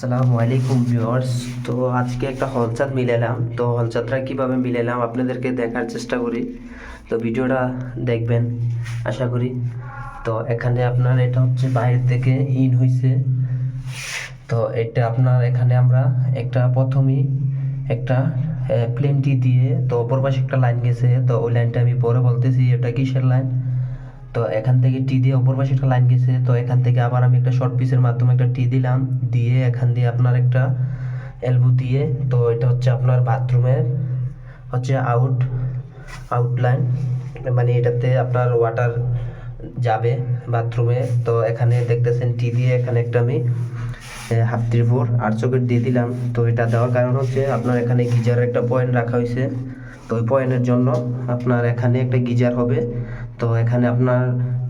আসসালামু আলাইকুম ভিউয়ার্স। তো আজকে একটা হলচাত মিলালাম। তো হলচাতটা কীভাবে মিলালাম আপনাদেরকে দেখার চেষ্টা করি। তো ভিডিওটা দেখবেন, আশা করি। তো এখানে আপনার এটা হচ্ছে বাইরে থেকে ইন হয়েছে তো এটা আপনার এখানে আমরা একটা প্রথমেই একটা প্লেনটি দিয়ে, তো অপর পাশে একটা লাইন গেছে। তো ওই লাইনটা আমি পরে বলতেছি, এটা কিসের লাইন তো এখান থেকে টি দিয়ে অপর পাশে একটা লাইন গেছে, তো এখান থেকে আবার আমি একটা শর্ট পিসের মাধ্যমে একটা টি দিলাম, দিয়ে এখান দিয়ে আপনার একটা এলবো দিয়ে, তো এটা হচ্ছে আপনার বাথরুমের হচ্ছে আউট আউটলাইন মানে এটাতে আপনার ওয়াটার যাবে বাথরুমে তো এখানে দেখতেছেন টি দিয়ে এখানে একটা আমি হাফ ফোর আর চোখের দিয়ে দিলাম, তো এটা দেওয়ার কারণ হচ্ছে আপনার এখানে গিজারের একটা পয়েন্ট রাখা হয়েছে, তো ওই পয়েন্টের জন্য আপনার এখানে একটা গিজার হবে তো এখানে আপনার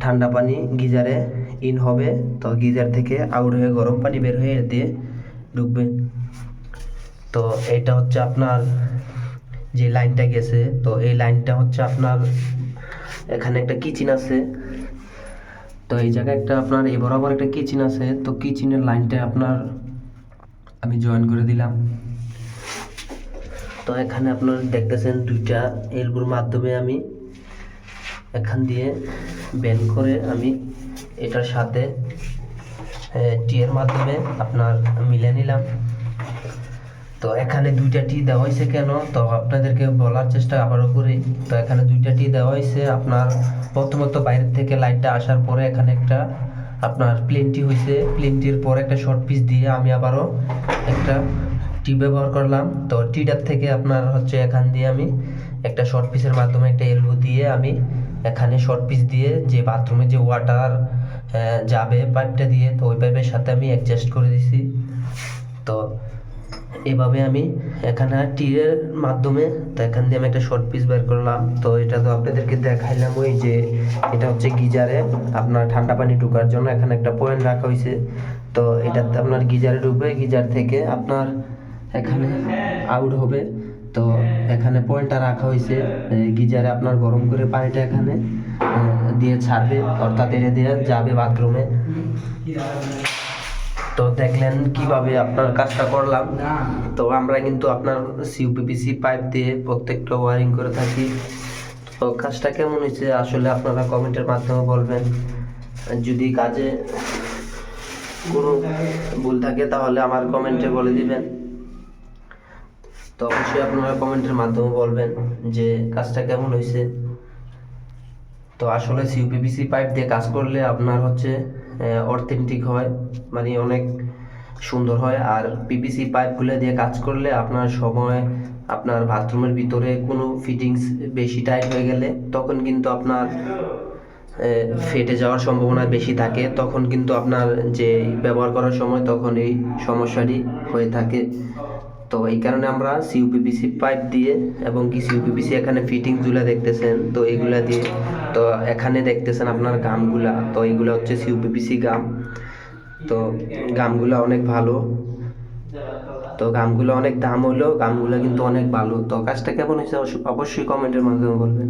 ঠান্ডা পানি গিজারে ইন হবে। তো গিজার থেকে আউট হয়ে গরম পানি বের হয়ে দিয়ে ঢুকবে। তো এটা হচ্ছে আপনার যে লাইনটা গেছে, তো এই লাইনটা হচ্ছে আপনার এখানে একটা কিচেন আছে। তো এই জায়গায় একটা আপনার এই বরাবর একটা কিচেন আছে। তো কিচেনের লাইনটা আপনার আমি জয়েন করে দিলাম। তো এখানে আপনার দেখতেছেন দুইটা এলবোর মাধ্যমে আমি এখান দিয়ে বেন করে আমি এটার সাথে টি এর মাধ্যমে আপনার মিলে নিলাম। তো এখানে দুইটা টি দেওয়া হয়েছে কেন? তো আপনাদেরকে বলার চেষ্টা আবারও করি। তো এখানে দুইটা টি দেওয়া হয়েছে। আপনার প্রথমত বাইরের থেকে লাইটটা আসার পরে এখানে একটা আপনার প্লেনটি হয়েছে। প্লেনটির পর একটা শর্ট পিস দিয়ে আমি আবারও একটা টি ব্যবহার করলাম। তো টিটার থেকে আপনার হচ্ছে এখান দিয়ে আমি একটা শর্ট পিসের মাধ্যমে একটা এলবো দিয়ে আমি এখানে শর্ট পিস দিয়ে যে বাথরুমে যে ওয়াটার যাবে পাইপটা দিয়ে, তো ওই পাইপের সাথে আমি অ্যাডজাস্ট করে দিছি। তো এভাবে আমি এখানে টিরের মাধ্যমে, তো এখান দিয়ে আমি একটা শর্ট পিস বের করলাম। তো এটা তো আপনাদেরকে দেখাইলাম ওই যে, এটা হচ্ছে গিজারে আপনার ঠান্ডা পানি ঢোকার জন্য এখানে একটা পয়েন্ট রাখা হয়েছে তো এটাতে আপনার গিজারে ঢুকবে, গিজার থেকে আপনার এখানে আউট হবে। তো এখানে পয়েন্টটা রাখা হয়েছে। গিজারে আপনার গরম করে পানিটা এখানে দিয়ে ছাড়বে, অর্থাৎ এটা দিয়ে যাবে বাথরুমে। তো দেখলেন কীভাবে আপনার কাজটা করলাম। তো আমরা কিন্তু আপনার সিউপিপিসি পাইপ দিয়ে প্রত্যেকটা ওয়ারিং করে থাকি। তো কাজটা কেমন হয়েছে আসলে আপনারা কমেন্টের মাধ্যমে বলবেন। যদি কাজে কোনো ভুল থাকে তাহলে আমার কমেন্টে বলে দিবেন। তো অবশ্যই আপনারা কমেন্টের মাধ্যমে বলবেন যে কাজটা কেমন হয়েছে তো আসলে সিউপিপিসি পাইপ দিয়ে কাজ করলে আপনার হচ্ছে অথেন্টিক হয় মানে অনেক সুন্দর হয়। আর পিপিসি পাইপগুলো দিয়ে কাজ করলে আপনার সময়, আপনার বাথরুমের ভিতরে কোনো ফিটিংস বেশি টাইট হয়ে গেলে তখন কিন্তু আপনার ফেটে যাওয়ার সম্ভাবনা বেশি থাকে। তখন কিন্তু আপনার যে ব্যবহার করার সময় তখন এই সমস্যাটি হয়ে থাকে। তো এই কারণে আমরা সিউপিপিসি পাইপ দিয়ে এবং কি সিউপিপিসি এখানে ফিটিংসগুলো গুলা দেখতেছেন, তো এইগুলা দিয়ে, তো এখানে দেখতেছেন আপনার গামগুলা, তো এইগুলো হচ্ছে সিউপিপিসি গাম, তো গামগুলা অনেক ভালো, তো গামগুলো অনেক দাম হলো গামগুলো কিন্তু অনেক ভালো, তো কাজটা কেমন হয়েছে অবশ্যই কমেন্টের মাধ্যমে বলবেন।